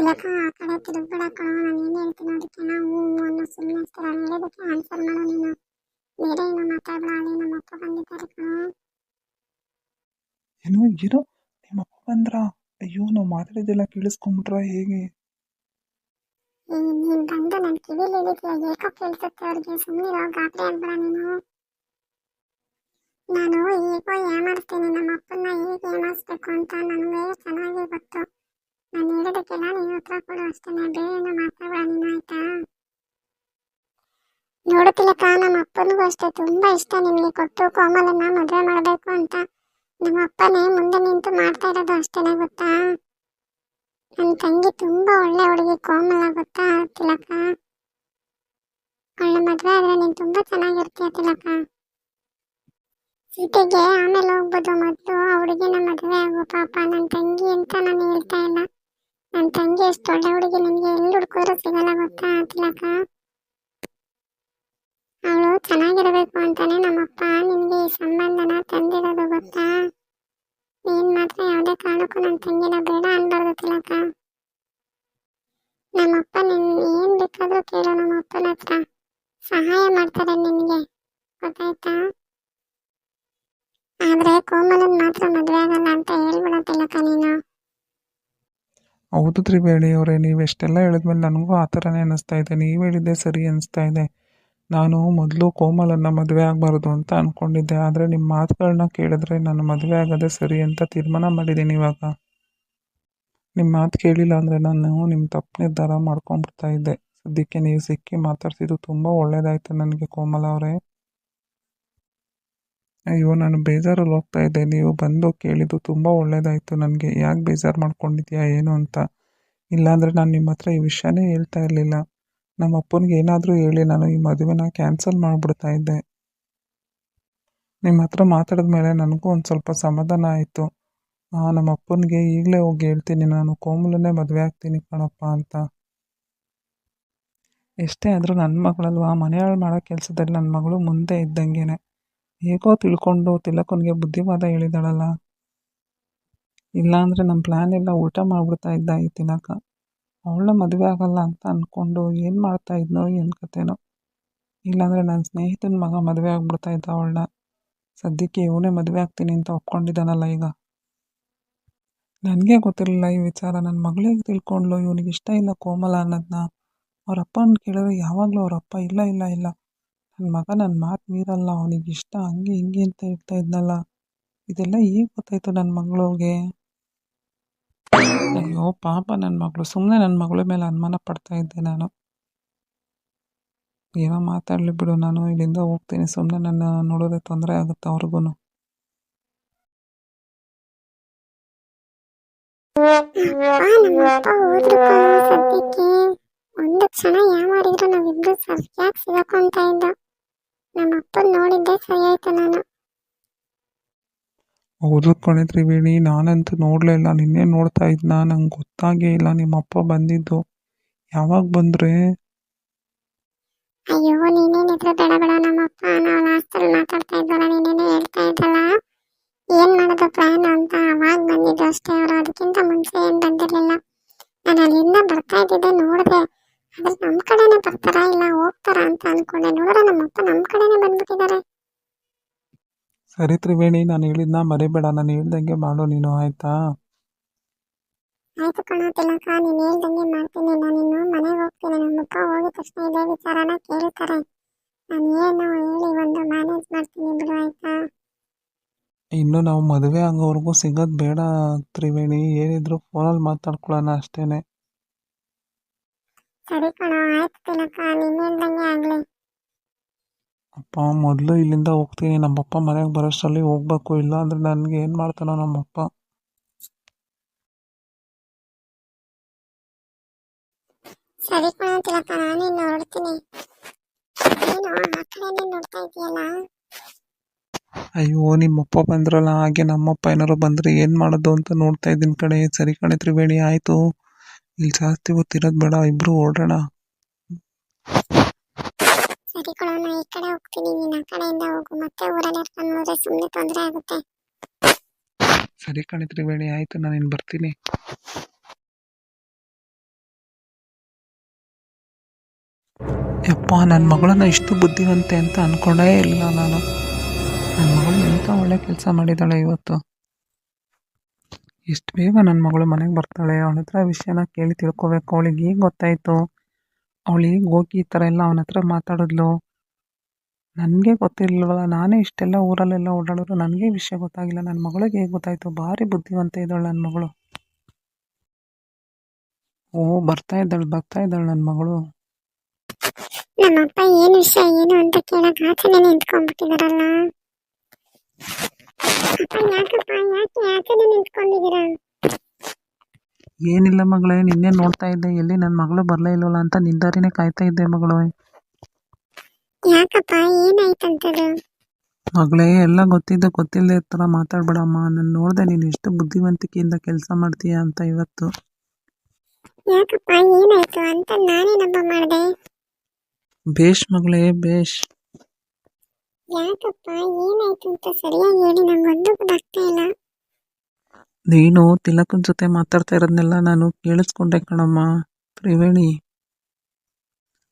ತಿಲಕ ಆ ಕಡೆ ತಿರುಗ್ಬೇಡ ನಾನು ಏನು ಹೇಳ್ತೀನಿ ಅದಕ್ಕೆ ನಾವು ಅನ್ನೋ ಸುಮ್ಮನೆ ಇರ್ತೀರ. ಹೇಳೋದಕ್ಕೆ ಆನ್ಸರ್ ಮಾಡೋ ನೀನು. ಬೇರೆ ಏನೋ ಮಾತಾಡಬೇಡ. ಅಲ್ಲಿ ನಮ್ಮ ಅಪ್ಪ ಬಂದಿದ್ದಾರೆ ಕಣೋ. ಏನೋ ನಿಮ್ಮ ನಿಮ್ಮಪ್ಪ ಬಂದ್ರ? ಅಯ್ಯೋ ನಾವು ಮಾತಾಡಿದ್ದೆಲ್ಲ ಕೇಳಿಸ್ಕೊಂಡ್ಬಿಟ್ರ ಹೇಗೆ? ನೀನು ಬಂದು ನನ್ನ ಕಿವಿಲಿ ಹೇಳಿದ್ಯಾ? ಏಕೋ ಕೇಳ್ಸುತ್ತೆ ಅವ್ರಿಗೆ? ಸುಮ್ಮನಿರೋ ಗಾಬರಿ ಆಗ್ಬೇಡ ನೀನು. ನಾನು ಹೇಗೋ ಏಮಾರಿಸ್ತೀನಿ ನಮ್ಮ ಅಪ್ಪನ್ನ ಹೇಗೆ ಏಮಾರಿಸ್ಬೇಕು ಅಂತ ನನಗೆ ಚೆನ್ನಾಗಿ ಗೊತ್ತು. ನಾನು ಹೇಳೋದಕ್ಕೆಲ್ಲ ನೀನು ಉತ್ತರ ಕೊಡು ಅಷ್ಟೇ ಬೇರೆ ಏನೋ ಮಾತಾಡಬೇಡ ನೀನು, ಆಯ್ತಾ? ನಮ್ಮ ಅಪ್ಪನಿಗೂ ಅಷ್ಟೇ, ತುಂಬಾ ಇಷ್ಟ ನಿಮಗೆ ಕೊಟ್ಟು ಕೋಮಲನ್ನ ಮದುವೆ ಮಾಡಬೇಕು ಅಂತ. ನಮ್ಮ ಅಪ್ಪನೇ ಮುಂದೆ ನಿಂತು ಮಾಡ್ತಾ ಇರೋದು ಅಷ್ಟೇನೆ, ಗೊತ್ತಾ? ನನ್ನ ತಂಗಿ ತುಂಬಾ ಒಳ್ಳೆ ಹುಡುಗಿ, ಕೋಮಲ, ಗೊತ್ತಾ, ತಿಲಕ? ಅವಳ ಮದುವೆ ಆದ್ರೆ ನೀನು ತುಂಬಾ ಚೆನ್ನಾಗಿರ್ತೀಯ, ತಿಲಕ? ಸೀತೆಗೆ ಆಮೇಲೆ ಹೋಗ್ಬೋದು ಮೊದಲು, ಆ ಹುಡುಗಿನ ಮದುವೆ ಆಗೋ ಪಾಪ, ನನ್ನ ತಂಗಿ ಅಂತ ನಾನು ಹೇಳ್ತಾ ಇಲ್ಲ. ನನ್ನ ತಂಗಿ ಎಷ್ಟು ದೊಡ್ಡ ಹುಡುಗಿ, ನಿನಗೆ ಎಲ್ಲಿ ಹುಡ್ಕೋದ್ರು ಸಿಗಲ್ಲ ಗೊತ್ತಾ ತಿಲಕ? ಅವಳು ಚೆನ್ನಾಗಿರಬೇಕು ಅಂತಾನೆ ನಮ್ಮಪ್ಪ ನಿಮಗೆ ಈ ಸಂಬಂಧನ ತಂದಿರೋದು ಗೊತ್ತಾ? ನೀನ್ ಮಾತ್ರ ಯಾವುದೇ ಕಾರಣಕ್ಕೂ ನನ್ನ ತಂಗಿನ ಬೇಡ ಅನ್ಬಾರ್ದು ತಿಲಕ. ನಮ್ಮಪ್ಪ ನಿನ್ ಏನ್ ಬೇಕಾದ್ರೂ ಕೇಳು ನಮ್ಮಪ್ಪನ ಹತ್ರ. ಸಹಾಯ ಮಾಡ್ತಾರೆ ನಿನಗೆ. ಗೊತ್ತಾಯ್ತಾ? ಆದ್ರೆ ಕೋಮಲನ್ ಮಾತ್ರ ಮದುವೆ ಆಗಲ್ಲ ಅಂತ ಹೇಳ್ಬಿಡ ತಿಲಕ ನೀನು. ಹೌದು ತ್ರಿವೇಣಿ ಅವರೇ ನೀವು ಎಷ್ಟೆಲ್ಲ ಹೇಳಿದ್ಮೇಲೆ ನನಗೂ ಆ ಥರನೇ ಅನ್ನಿಸ್ತಾ ಇದೆ. ನೀವು ಹೇಳಿದ್ದೆ ಸರಿ ಅನಿಸ್ತಾ ಇದೆ. ನಾನು ಮೊದಲು ಕೋಮಲನ್ನ ಮದುವೆ ಆಗಬಾರ್ದು ಅಂತ ಅಂದ್ಕೊಂಡಿದ್ದೆ ಆದರೆ ನಿಮ್ಮ ಮಾತುಗಳನ್ನ ಕೇಳಿದ್ರೆ ನಾನು ಮದುವೆ ಆಗೋದೇ ಸರಿ ಅಂತ ತೀರ್ಮಾನ ಮಾಡಿದ್ದೀನಿ ಇವಾಗ. ನಿಮ್ಮ ಮಾತು ಕೇಳಿಲ್ಲ ಅಂದರೆ ನಾನು ನಿಮ್ಮ ತಪ್ಪು ನಿರ್ಧಾರ ಮಾಡ್ಕೊಂಡ್ಬಿಡ್ತಾ ಇದ್ದೆ. ಸದ್ಯಕ್ಕೆ ನೀವು ಸಿಕ್ಕಿ ಮಾತಾಡ್ತಿದ್ದು ತುಂಬ ಒಳ್ಳೆಯದಾಯ್ತು ನನಗೆ ಕೋಮಲ ಅವರೇ. ಅಯ್ಯೋ, ನಾನು ಬೇಜಾರಲ್ಲಿ ಹೋಗ್ತಾ ಇದ್ದೆ. ನೀವು ಬಂದು ಕೇಳಿದ್ದು ತುಂಬ ಒಳ್ಳೇದಾಯಿತು. ನನಗೆ ಯಾಕೆ ಬೇಜಾರು ಮಾಡ್ಕೊಂಡಿದ್ಯಾ, ಏನು ಅಂತ. ಇಲ್ಲಾಂದರೆ ನಾನು ನಿಮ್ಮ ಹತ್ರ ಈ ವಿಷಯನೇ ಹೇಳ್ತಾ ಇರಲಿಲ್ಲ. ನಮ್ಮ ಅಪ್ಪನಿಗೆ ಏನಾದರೂ ಹೇಳಿ, ನಾನು ಈ ಮದುವೆನ ಕ್ಯಾನ್ಸಲ್ ಮಾಡಿಬಿಡ್ತಾ ಇದ್ದೆ. ನಿಮ್ಮ ಹತ್ರ ಮಾತಾಡಿದ ಮೇಲೆ ನನಗೂ ಒಂದು ಸ್ವಲ್ಪ ಸಮಾಧಾನ ಆಯಿತು. ನಮ್ಮ ಅಪ್ಪನಿಗೆ ಈಗಲೇ ಹೋಗಿ ಹೇಳ್ತೀನಿ. ನಾನು ಕೋಮಲನ್ನೇ ಮದುವೆ ಆಗ್ತೀನಿ ಕಣಪ್ಪ ಅಂತ. ಎಷ್ಟೇ ಆದರೂ ನನ್ನ ಮಗಳಲ್ವಾ? ಮನೆ ಮಾಡೋ ಕೆಲಸದಲ್ಲಿ ನನ್ನ ಮಗಳು ಮುಂದೆ ಇದ್ದಂಗೆನೆ. ಹೇಗೋ ತಿಳ್ಕೊಂಡು ತಿಲಕನಿಗೆ ಬುದ್ಧಿವಾದ ಹೇಳಿದಾಳಲ್ಲ. ಇಲ್ಲಾಂದ್ರೆ ನಮ್ಮ ಪ್ಲ್ಯಾನ್ ಎಲ್ಲ ಉಲ್ಟಾ ಮಾಡಿಬಿಡ್ತಾ ಇದ್ದ ಈ ತಿಲಕ. ಅವಳ ಮದುವೆ ಆಗಲ್ಲ ಅಂತ ಅಂದ್ಕೊಂಡು ಏನು ಮಾಡ್ತಾ ಇದ್ನೋ ಏನು ಕತೆನೋ. ಇಲ್ಲಾಂದರೆ ನನ್ನ ಸ್ನೇಹಿತನ ಮಗ ಮದುವೆ ಆಗ್ಬಿಡ್ತಾ ಇದ್ದ ಅವಳನ್ನ. ಸದ್ಯಕ್ಕೆ ಇವನೇ ಮದುವೆ ಆಗ್ತೀನಿ ಅಂತ ಒಪ್ಕೊಂಡಿದ್ದಾನಲ್ಲ ಈಗ. ನನಗೆ ಗೊತ್ತಿರಲಿಲ್ಲ ಈ ವಿಚಾರ. ನನ್ನ ಮಗಳಿಗೆ ತಿಳ್ಕೊಂಡ್ಲು ಇವನಿಗೆ ಇಷ್ಟ ಇಲ್ಲ ಕೋಮಲ ಅನ್ನೋದನ್ನ ಅವರಪ್ಪನ ಕೇಳಿದ್ರೆ ಯಾವಾಗಲೂ ಅವರಪ್ಪ ಇಲ್ಲ ಇಲ್ಲ ಇಲ್ಲ. ನನ್ನ ಮಗ ನನ್ನ ಮಾತು ಮೀರಲ್ಲ, ಅವನಿಗೆ ಇಷ್ಟ ಹಂಗೆ ಹಿಂಗೆ ಅಂತ ಹೇಳ್ತಾ ಇದ್ನಲ್ಲ. ಇದೆಲ್ಲ ಈಗ ಗೊತ್ತಾಯ್ತು ನನ್ನ ಮಗಳಿಗೆ? ಅಯ್ಯೋ, ಪಾಪ ನನ್ನ ಮಗಳು. ಸುಮ್ಮನೆ ನನ್ನ ಮಗಳ ಮೇಲೆ ಅನುಮಾನ ಪಡ್ತಾ ಇದ್ದೆ ನಾನು. ಏನೋ ಮಾತಾಡಲಿ ಬಿಡು, ನಾನು ಇಲ್ಲಿಂದ ಹೋಗ್ತೀನಿ. ಸುಮ್ಮನೆ ನನ್ನ ನೋಡಿದ್ರೆ ತೊಂದರೆ ಆಗುತ್ತೆ ಅವ್ರಿಗೂ ಒಂದು ಕ್ಷಣ ಯಾಮಾರಿದ್ರು ನಾವಿಬ್ರು ಸಿಗಾಕೊಂತ ಇದ್ದ. ನಮ್ಮ ಅಪ್ಪನ್ ನೋಡಿದ್ದೆ ಸರಿ ಆಯ್ತು ನಾನು. ಹೌದು ಕಣೆ ತ್ರಿವೇಣಿ ನಾನಂತೂ ನೋಡ್ಲಿಲ್ಲ ಇಲ್ಲ. ನಿನ್ನೆ ನೋಡ್ತಾ ಇದ್ನ ನಂಗೆ ಗೊತ್ತಾಗೇ ಇಲ್ಲ ನಿಮ್ಮ ಅಪ್ಪ ಬಂದಿದ್ದು. ಯಾವಾಗ ಬಂದ್ರೆ? ಅಯ್ಯೋ ನೀನೇನ್ ಇದ್ರೆ ಬೇಡ ಬೇಡ ನಮ್ಮ ಅಪ್ಪ ನಾವು ಲಾಸ್ಟಲ್ಲಿ ಮಾತಾಡ್ತಾ ಇದ್ದಲ್ಲ ನೀನೇನೇ ಹೇಳ್ತಾ ಇದ್ದಲ್ಲ? ಏನ್ ಮಾಡೋದು ಪ್ಲಾನ್ ಅಂತ ಅವಾಗ ಬಂದಿದ್ದು ಅಷ್ಟೇ ಅವರು ಅದಕ್ಕಿಂತ ಮುಂಚೆ ಏನ್ ಬಂದಿರ್ಲಿಲ್ಲ. ನಾನು ಅಲ್ಲಿಂದ ಬರ್ತಾ ಇದ್ದಿದ್ದೆ ನೋಡಿದೆ. ಆದ್ರೆ ನಮ್ಮ ಕಡೆನೆ ಬರ್ತಾರಾ ಇಲ್ಲ ಹೋಗ್ತಾರಾ ಅಂತ ಅನ್ಕೊಂಡೆ. ನೋಡಿದ್ರೆ ನಮ್ಮ ಅಪ್ಪ ನಮ್ಮ ಕಡೆನೆ ಬಂದ್ಬಿಟ್ಟಿದ್ದಾರೆ. ಸರಿ ತ್ರಿವೇಣಿ ನಾನು ಹೇಳಿದ್ನ ಮರಿಬೇಡ ನಾನು ಹೇಳ್ದಂಗೆ ಮಾಡು ನೀನು ಆಯ್ತಾ? ಆಯ್ತು ಕಣ ತಿಲಕ ನೀನು ಹೇಳ್ದಂಗೆ ಮಾಡ್ತೀನಿ. ನಾನು ಇನ್ನು ಮನೆಗೆ ಹೋಗ್ತೀನಿ. ನಮ್ಮಪ್ಪ ಹೋಗಿದ ತಕ್ಷಣ ಇದೇ ವಿಚಾರನ ಕೇಳ್ತಾರೆ. ನಾನು ಏನು ಹೇಳಿ ಒಂದು ಮ್ಯಾನೇಜ್ ಮಾಡ್ತೀನಿ ಬಿಡು ಆಯ್ತಾ? ಇನ್ನು ನಾವು ಮದುವೆ ಆಗೋವರೆಗೂ ಸಿಗೋದು ಬೇಡ ತ್ರಿವೇಣಿ. ಏನಿದ್ರು ಫೋನಲ್ಲಿ ಮಾತಾಡ್ಕೊಳ್ಳೋಣ ಅಷ್ಟೇನೆ. ಸರಿ ಕಣ ಆಯ್ತು ತಿಲಕ ನೀನ್ ಹೇಳ್ದಂಗೆ ಆಗ್ಲಿ. ಅಪ್ಪ ಮೊದಲು ಇಲ್ಲಿಂದ ಹೋಗ್ತೀನಿ. ನಮ್ಮಪ್ಪ ಮನೆಗೆ ಬರೋಷ್ಟರಲ್ಲಿ ಹೋಗ್ಬೇಕು. ಇಲ್ಲ ಅಂದ್ರೆ ನನಗೆ ಏನು ಮಾಡ್ತಾನೋ ನಮ್ಮಪ್ಪ. ಸರಿ ಕಣ ತಿಲಕ ನಾನು ಇನ್ನು ಹೊರಡ್ತೀನಿ. ಏನು ಆ ಕಡೆನೇ ನೋಡ್ತಾ ಇದೆಯಲ್ಲ ಅಯ್ಯೋ ನಿಮ್ಮಪ್ಪ ಬಂದ್ರಲ್ಲ ಹಾಗೆ ನಮ್ಮಪ್ಪ ಏನಾರು ಬಂದ್ರೆ ಏನು ಮಾಡೋದು ಅಂತ ನೋಡ್ತಾ ಇದ್ದೀನಿ ಕಣೆ. ಸರಿ ಕಣೆ ತ್ರಿವೇಣಿ ಆಯಿತು. ಇಲ್ಲಿ ಜಾಸ್ತಿ ಹೊತ್ತು ಇರೋದು ಬೇಡ ಇಬ್ರು ಹೊರಡೋಣ ಸರಿ ಕಣೋ ನಾ ಈ ಕಡೆ ಹೋಗ್ತೀನಿ ನೀನು ಆ ಕಡೆಯಿಂದ ಹೋಗು ಮತ್ತೆ ಊರಲ್ಲಿ ಕರ್ಕೊಂಡು ಹೋದ್ರೆ ಸುಮ್ಮನೆ ತೊಂದರೆ ಆಗುತ್ತೆ. ಸರಿ ಕಣೆ ತ್ರಿವೇಣಿ ಆಯ್ತು ನಾನು ಇನ್ನು ಬರ್ತೀನಿ. ಯಪ್ಪ ನನ್ನ ಮಗಳನ್ನ ಇಷ್ಟು ಬುದ್ಧಿವಂತೆ ಅಂತ ಅನ್ಕೊಂಡೇ ಇಲ್ಲ ನಾನು. ನನ್ನ ಮಗಳು ಎಂಥ ಒಳ್ಳೆ ಕೆಲಸ ಮಾಡಿದ್ದಾಳೆ ಇವತ್ತು. ಎಷ್ಟು ಬೇಗ ನನ್ನ ಮಗಳು ಮನೆಗೆ ಬರ್ತಾಳೆ? ಅವಳ ಹತ್ರ ವಿಷಯನ ಕೇಳಿ ತಿಳ್ಕೊಬೇಕು. ಅವಳಿಗೆ ಹೇಗೆ ಗೊತ್ತಾಯಿತು? ಅವಳಿಗೆ ಹೋಗಿ ಈ ಥರ ಎಲ್ಲ ಅವನ ಹತ್ರ ಮಾತಾಡಿದ್ಲು? ನನಗೆ ಗೊತ್ತಿರಲಿಲ್ವಲ್ಲ. ನಾನೇ ಇಷ್ಟೆಲ್ಲ ಊರಲ್ಲೆಲ್ಲ ಓಡಾಡಿದ್ರು ನನಗೆ ವಿಷಯ ಗೊತ್ತಾಗಿಲ್ಲ. ನನ್ನ ಮಗಳಿಗೆ ಹೇಗೆ ಗೊತ್ತಾಯಿತು? ಭಾರಿ ಬುದ್ಧಿವಂತ ಇದ್ದಾಳೆ ನನ್ನ ಮಗಳು. ಓ, ಬರ್ತಾ ಇದ್ದಾಳೆ ಬರ್ತಾ ಇದ್ದಾಳೆ ನನ್ನ ಮಗಳು. ನಮ್ಮಪ್ಪ ಏನು ವಿಷಯ ಏನು ಅಂತ ಕೇಳಕ್ಕೆ ಆಚೆ ನಿಂತ್ಕೊಂಡ್ಬಿಟ್ಟಿದಾರಲ್ಲ. ಯಾಕಪ್ಪ ಯಾಕೆ ಆಚೆನೆ ನಿಂತ್ಕೊಂಡಿದ್ದೀರಾ ಏನಿಲ್ಲ ಮಗಳೇ ನಿನ್ನೆ ನೋಡ್ತಾ ಇದ್ದೆ. ಎಲ್ಲಿ ನನ್ನ ಮಗಳು ಬರಲೇ ಇಲ್ವಲ್ಲ ಅಂತ ನಿಂದಾರಿನೇ ಕಾಯ್ತಾ ಇದ್ದೆ ಮಗಳು. ಯಾಕಪ್ಪ ಏನಾಯ್ತಂತದು? ಮಗಳೇ ಎಲ್ಲ ಗೊತ್ತಿದ್ದ ಗೊತ್ತಿಲ್ಲದೆ ತರ ಮಾತಾಡ್ಬೇಡಮ್ಮ. ನಾನು ನೋಡ್ದೆ ನೀನು ಎಷ್ಟು ಬುದ್ಧಿವಂತಿಕೆಯಿಂದ ಕೆಲಸ ಮಾಡ್ತೀಯ ಅಂತ ಇವತ್ತು. ಯಾಕಪ್ಪ ಏನಾಯ್ತು ಅಂತ ನಾನೇನಪ್ಪ ಮಾಡಿದೆ? ಬೇಷ್ ಮಗಳೇ ಬೇಷ್. ಯಾಕಪ್ಪ? ಏನಾಯ್ತು ಅಂತ ಸರಿಯಾಗಿ ಹೇಳಿ ನಂಗೊಂದು ಗೊತ್ತಾಗ್ತಾ ಇಲ್ಲ. ನೀನು ತಿಲಕನ ಜೊತೆ ಮಾತಾಡ್ತಾ ಇರೋದನ್ನೆಲ್ಲ ನಾನು ಕೇಳಿಸ್ಕೊಂಡೆ ಕಣಮ್ಮ ತ್ರಿವೇಣಿ.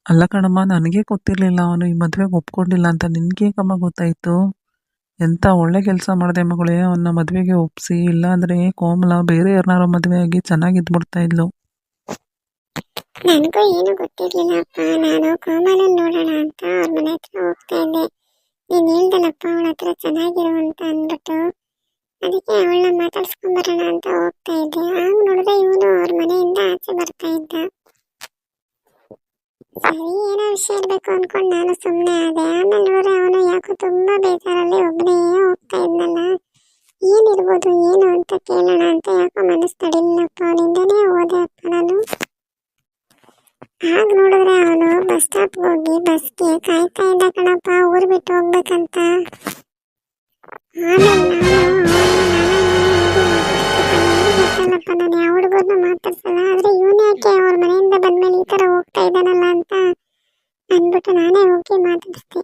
ಅಲ್ಲ ಕಣಮ್ಮ ನನಗೆ ಗೊತ್ತಿರಲಿಲ್ಲ ಅವನು ಈ ಮದುವೆಗೆ ಒಪ್ಕೊಂಡಿಲ್ಲ ಅಂತ. ನಿನಗೆ ಕಮ್ಮ ಗೊತ್ತಾಯಿತು? ಎಂಥ ಒಳ್ಳೆ ಕೆಲಸ ಮಾಡಿದೆ ಮಗಳೇ ಅವನ್ನ ಮದುವೆಗೆ ಒಪ್ಸಿ ಇಲ್ಲಾಂದರೆ ಕೋಮಲ ಬೇರೆ ಯಾರನ್ನಾರೋ ಮದುವೆ ಆಗಿ ಚೆನ್ನಾಗಿದ್ಬಿಡ್ತಾ ಇದ್ಲು. ನನಗೂ ಏನು ಗೊತ್ತಿರ್ಲಿಲ್ಲಪ್ಪ. ನಾನು ಕೋಮಲನ್ ನೋಡೋಣ ಅಂತ ಅವ್ರ ಮನೆ ಹತ್ರ ಹೋಗ್ತಾ ಇದ್ದೆ. ನೀನ್ ಹೇಳ್ದಲ್ಲಪ್ಪ ಅವಳ ಹತ್ರ ಅಂತ ಅಂದ್ಬಿಟ್ಟು ಅದಕ್ಕೆ ಅವಳನ್ನ ಮಾತಾಡ್ಸ್ಕೊಂಬರೋಣ ಅಂತ ಹೋಗ್ತಾ ಇದ್ದೆ. ಆಗ ನೋಡಿದ್ರೆ ಇವನು ಅವ್ರ ಮನೆಯಿಂದ ಆಚೆ ಬರ್ತಾ ಇದ್ದ. ಸರಿ, ಏನೋ ವಿಷಯ ಇರ್ಬೇಕು ಅನ್ಕೊಂಡು ನಾನು ಸುಮ್ಮನೆ ಆದೆ. ಆಮೇಲೆ ನೋಡ್ರೆ ಅವನು ಯಾಕೋ ತುಂಬಾ ಬೇಜಾರಲ್ಲಿ ಒಬ್ಬನೇ ಹೋಗ್ತಾ ಇದ್ನಲ್ಲ. ಏನಿರ್ಬೋದು ಏನು ಅಂತ ಕೇಳೋಣ ಅಂತ ಯಾಕೋ ಮನಸ್ಸು ತಡಿಲಿಲ್ಲಪ್ಪ ಅವನಿಂದನೇ ಹೋದೆ ಅಪ್ಪ ನಾನು. ಆಗ ನೋಡಿದ್ರೆ ಅವನು ಬಸ್ ಸ್ಟಾಪ್ ಹೋಗಿ ಬಸ್ಗೆ ಕಾಯ್ತಾ ಇದ್ದ ಕಣಪ್ಪ, ಊರ್ ಬಿಟ್ಟು ಹೋಗ್ಬೇಕಂತ. ನಾನು ಯಾವ ಹುಡುಗರನ್ನ ಮಾತಾಡ್ಸಲ್ಲ? ಆದ್ರೆ ಇವನೇ ಯಾಕೆ ಅವ್ರ ಮನೆಯಿಂದ ಈ ತರ ಹೋಗ್ತಾ ಇದ್ದಾನಲ್ಲ ಅಂತ ಅಂದ್ಬಿಟ್ಟು ನಾನೇ ಹೋಗಿ ಮಾತಾಡಿಸ್ದೆ.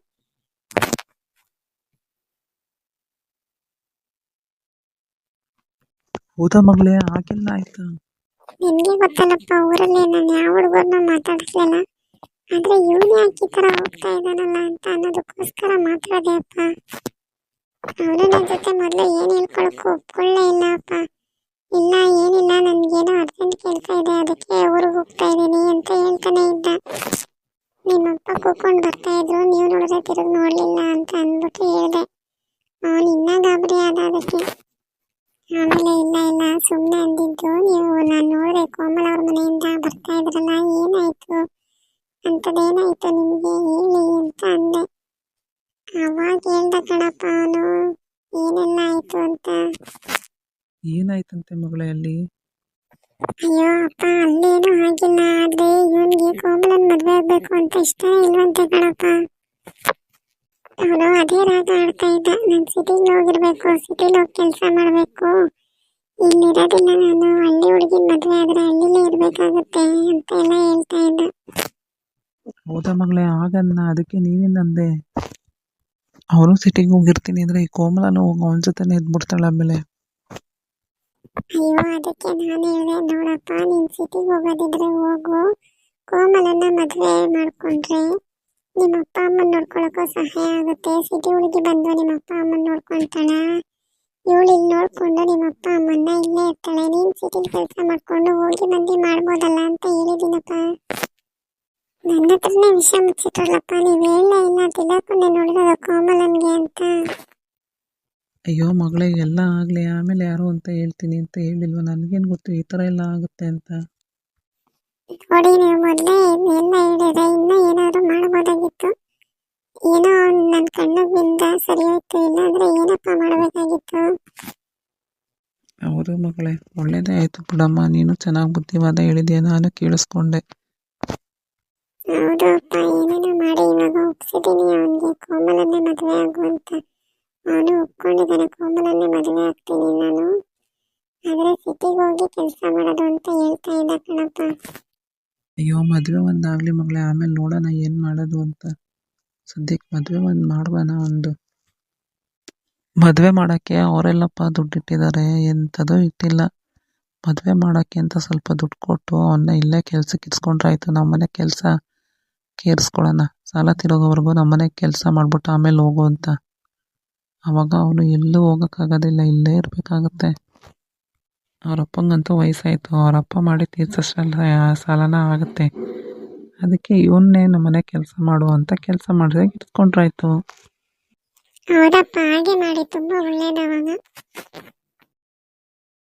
ಮಗಳೇ ಆಗಿಲ್ಲ ಆಯ್ತಾ? ನಿನ್ಗೆ ಗೊತ್ತಲ್ಲಪ್ಪ, ಊರಲ್ಲಿ ನಾನು ಯಾವ ಹುಡುಗರನ್ನ ಮಾತಾಡಿಸ್ಲಿಲ್ಲ. ಆದ್ರೆ ಇವನು ಯಾಕೆ ಈ ಹೋಗ್ತಾ ಇದ್ದಾನಲ್ಲ ಅಂತ ಅನ್ನೋದಕ್ಕೋಸ್ಕರ ಮಾತಾಡದೆ ಅಪ್ಪ. ಅವನು ನನ್ನ ಜೊತೆ ಮೊದಲು ಏನು ಹೇಳ್ಕೊಳಕ್ಕೂ ಒಪ್ಕೊಳ್ಳೇ ಇಲ್ಲ ಅಪ್ಪ. ಇಲ್ಲ, ಏನಿಲ್ಲ, ನನ್ಗೇನೋ ಅರ್ಜೆಂಟ್ ಕೇಳ್ತಾ ಇದೆ, ಅದಕ್ಕೆ ಊರಿಗೆ ಹೋಗ್ತಾ ಇದ್ದೀನಿ ಅಂತ ಹೇಳ್ತಾನೆ ಇದ್ದ. ನಿಮ್ಮಪ್ಪ ಕೂತ್ಕೊಂಡು ಬರ್ತಾ ಇದ್ರು, ನೀವು ನೋಡಿದ್ರೆ ತಿರುಗಿ ನೋಡಲಿಲ್ಲ ಅಂತ ಅಂದ್ಬಿಟ್ಟು ಹೇಳ್ದೆ. ಅವನು ಇನ್ನ ಗಾಬರಿ ಆದ ಅದಕ್ಕೆ. ಆಮೇಲೆ ಇಲ್ಲ ಇಲ್ಲ. ಸುಮ್ಮನೆ ಅಂದಿದ್ದು. ನೀವು ನಾನು ನೋಡಿದೆ ಕೋಮಲ್ ಅವ್ರ ಮನೆಯಿಂದ ಬರ್ತಾ ಇದ್ರಲ್ಲ ಏನಾಯ್ತು? ಅಂಥದ್ದೇನಾಯ್ತು ನಿಮಗೆ? ಹೇಳಿ ಅಂತ ಅಂದೆ. ಅವಾಗ ಹೇಳ್ದ ಕಣಪ್ಪ ಅವನು ಏನೆಲ್ಲ ಆಯ್ತು ಅಂತ? ಏನಾಯ್ತಂತೆ ಮಗಳೇ ಅಲ್ಲಿ? ಅಯ್ಯೋ ಅಪ್ಪ ಅಲ್ಲೇನು ಆಗಿಲ್ಲ. ಆದ್ರೆ ಇವನ್ಗೆ ಕೋಮಲನ್ ಮದ್ವೆ ಆಗ್ಬೇಕು ಅಂತ ಇಷ್ಟ ಇಲ್ವಂತೆ ಕಣಪ್ಪ. ಅವನು ಅದೇ ರಾಗ ಆಡ್ತಾ ಇದ್ದ ನಾನು ಸಿಟಿಗೆ ಹೋಗಿರ್ಬೇಕು ಸಿಟಿಲಿ ಹೋಗಿ ಕೆಲಸ ಮಾಡಬೇಕು. ಇಲ್ಲಿರೋದಿಲ್ಲ ನಾನು ಹಳ್ಳಿ ಹುಡುಗಿನ ಮದುವೆ ಆದ್ರೆ ಹಳ್ಳಿಲೇ ಇರಬೇಕಾಗುತ್ತೆ ಅಂತ ಎಲ್ಲ ಹೇಳ್ತಾ ಇದ್ದ. ಹೌದಾ ಮಗಳೇ ಆಗನ್ನ ಅದಕ್ಕೆ ನೀನೇನಂದೆ ಅವನು ಸಿಟಿಗೆ ಹೋಗಿರ್ತೀನಿ ಅಂದ್ರೆ ಈ ಕೋಮಲನು ಹೋಗಿ ಅವನ ಜೊತೆನೇ ಇದ್ಬಿಡ್ತಾಳೆ ಆಮೇಲೆ. ಅಯ್ಯೋ ಅದಕ್ಕೆ ನಾನು ಹೇಳಿದೆ ನೋಡಪ್ಪ ನೀನ್ ಸಿಟಿಗೆ ಹೋಗೋದಿದ್ರೆ ಹೋಗು. ಕೋಮಲನ್ನ ಮದ್ವೆ ಮಾಡ್ಕೊಂಡ್ರೆ ನಿಮ್ಮ ಅಪ್ಪ ಅಮ್ಮನ ನೋಡ್ಕೊಳಕ್ಕೂ ಸಹಾಯ ಆಗುತ್ತೆ. ಸಿಟಿ ಹುಡುಗಿ ಬಂದು ನಿಮ್ಮ ಅಪ್ಪ ಅಮ್ಮನ ನೋಡ್ಕೊಂತಾಳ. ಇವಳು ಇಲ್ಲಿ ನೋಡ್ಕೊಂಡು ನಿಮ್ಮ ಅಪ್ಪ ಅಮ್ಮನ್ನ ಇಲ್ಲೇ ಇರ್ತಾಳೆ. ನೀನ್ ಸಿಟಿಲಿ ಕೆಲಸ ಮಾಡ್ಕೊಂಡು ಹೋಗಿ ಬಂದು ಮಾಡ್ಬೋದಲ್ಲ ಅಂತ ಹೇಳಿದ್ದೀನಪ್ಪ. ನನ್ನ ಹತ್ರನೇ ವಿಷಯ ಮುಚ್ಚಿಟ್ರಲ್ಲಪ್ಪ. ನೀವು ಹೇಳಲೇ ಇಲ್ಲ. ತಿಳಕೊಂಡೆ ನೋಡಿದ ಕೋಮಲನ್ಗೆ ಅಂತ. ಅಯ್ಯೋ ಮಗಳೇ, ಎಲ್ಲ ಆಗಲಿ. ಆಮೇಲೆ ಯಾರು ಅಂತ ಹೇಳ್ತೀನಿ ಅಂತ ಹೇಳಿಲ್ವ? ನನಗೇನು ಗೊತ್ತು? ಈ ಥರ ಎಲ್ಲ ಆಗುತ್ತೆ ಅಂತ. ನೋಡಿ ನೀವು ಮೊದಲೇ ಎಲ್ಲ ಹೇಳಿದ್ರೆ ಇನ್ನೂ ಏನಾದ್ರು ಮಾಡ್ಬೋದಾಗಿತ್ತು ಏನೋ ನನ್ನ ಕಣ್ಣಿಂದ ಸರಿ ಹೋಯ್ತು ಇಲ್ಲಾಂದ್ರೆ ಏನಪ್ಪ ಮಾಡಬೇಕಾಗಿತ್ತು? ಹೌದು ಮಗಳೇ ಒಳ್ಳೇದೇ ಆಯ್ತು ಬಿಡಮ್ಮ. ನೀನು ಚೆನ್ನಾಗಿ ಬುದ್ಧಿವಾದ ಹೇಳಿದ್ಯಾ ನಾನು ಕೇಳಿಸ್ಕೊಂಡೆ. ಹೌದು ಅಪ್ಪ ಏನೇನೋ ಮಾಡಿ ಇವಾಗ ಒಪ್ಸಿದ್ದೀನಿ ಅವನಿಗೆ. ಕೋಮಲನ್ನೇ ಮದುವೆ ಆಗು ಅಂತ. ಅವನು ಒಪ್ಕೊಂಡಿದ್ದಾನೆ ಕೋಮಲನ್ನೇ ಮದುವೆ ಆಗ್ತೀನಿ ನಾನು. ಆದರೆ ಸಿಟಿಗೆ ಹೋಗಿ ಕೆಲಸ ಮಾಡೋದು ಅಂತ ಹೇಳ್ತಾ ಇದ್ದ ಕಣಪ್ಪ. ಅಯ್ಯೋ, ಮದುವೆ ಒಂದಾಗಲಿ ಮಗಳೇ, ಆಮೇಲೆ ನೋಡೋಣ ಏನು ಮಾಡೋದು ಅಂತ. ಸದ್ಯಕ್ಕೆ ಮದುವೆ ಒಂದು ಮಾಡೋಣ ಒಂದು. ಮದುವೆ ಮಾಡೋಕ್ಕೆ ಅವರೆಲ್ಲಪ್ಪ ದುಡ್ಡಿಟ್ಟಿದ್ದಾರೆ ಎಂಥದೂ ಇಟ್ಟಿಲ್ಲ. ಮದುವೆ ಮಾಡೋಕ್ಕೆ ಅಂತ ಸ್ವಲ್ಪ ದುಡ್ಡು ಕೊಟ್ಟು ಅವನ್ನ ಇಲ್ಲೇ ಕೆಲ್ಸಕ್ಕೆ ಇಸ್ಕೊಂಡ್ರೆ ಆಯಿತು ನಮ್ಮನೆ ಕೆಲಸ ಕೇರಿಸ್ಕೊಳ್ಳೋಣ ಸಾಲ ತಿರೋಗೋವರೆಗೂ ನಮ್ಮನೆ ಕೆಲಸ ಮಾಡ್ಬಿಟ್ಟು ಆಮೇಲೆ ಹೋಗು ಅಂತ. ಆವಾಗ ಅವನು ಎಲ್ಲೂ ಹೋಗೋಕ್ಕಾಗೋದಿಲ್ಲ, ಇಲ್ಲೇ ಇರಬೇಕಾಗತ್ತೆ. ಅವ್ರ ಅಪ್ಪಂಗಂತೂ ವಯಸ್ಸಾಯಿತು. ಅವ್ರ ಅಪ್ಪ ಮಾಡಿ ತೀರ್ಸೋಷ್ಟಲ್ಲ ಸಾಲನ ಆಗುತ್ತೆ. ಅದಕ್ಕೆ ಇವನ್ನೇ ನಮ್ಮನೆ ಕೆಲಸ ಮಾಡು ಅಂತ ಕೆಲಸ ಮಾಡಿದ್ರೆ ಇಟ್ಕೊಂಡ್ರಾಯ್ತು ಹೌದಪ್ಪ, ಹಾಗೆ ಮಾಡಿ. ತುಂಬ ಒಳ್ಳೇದವಾಗ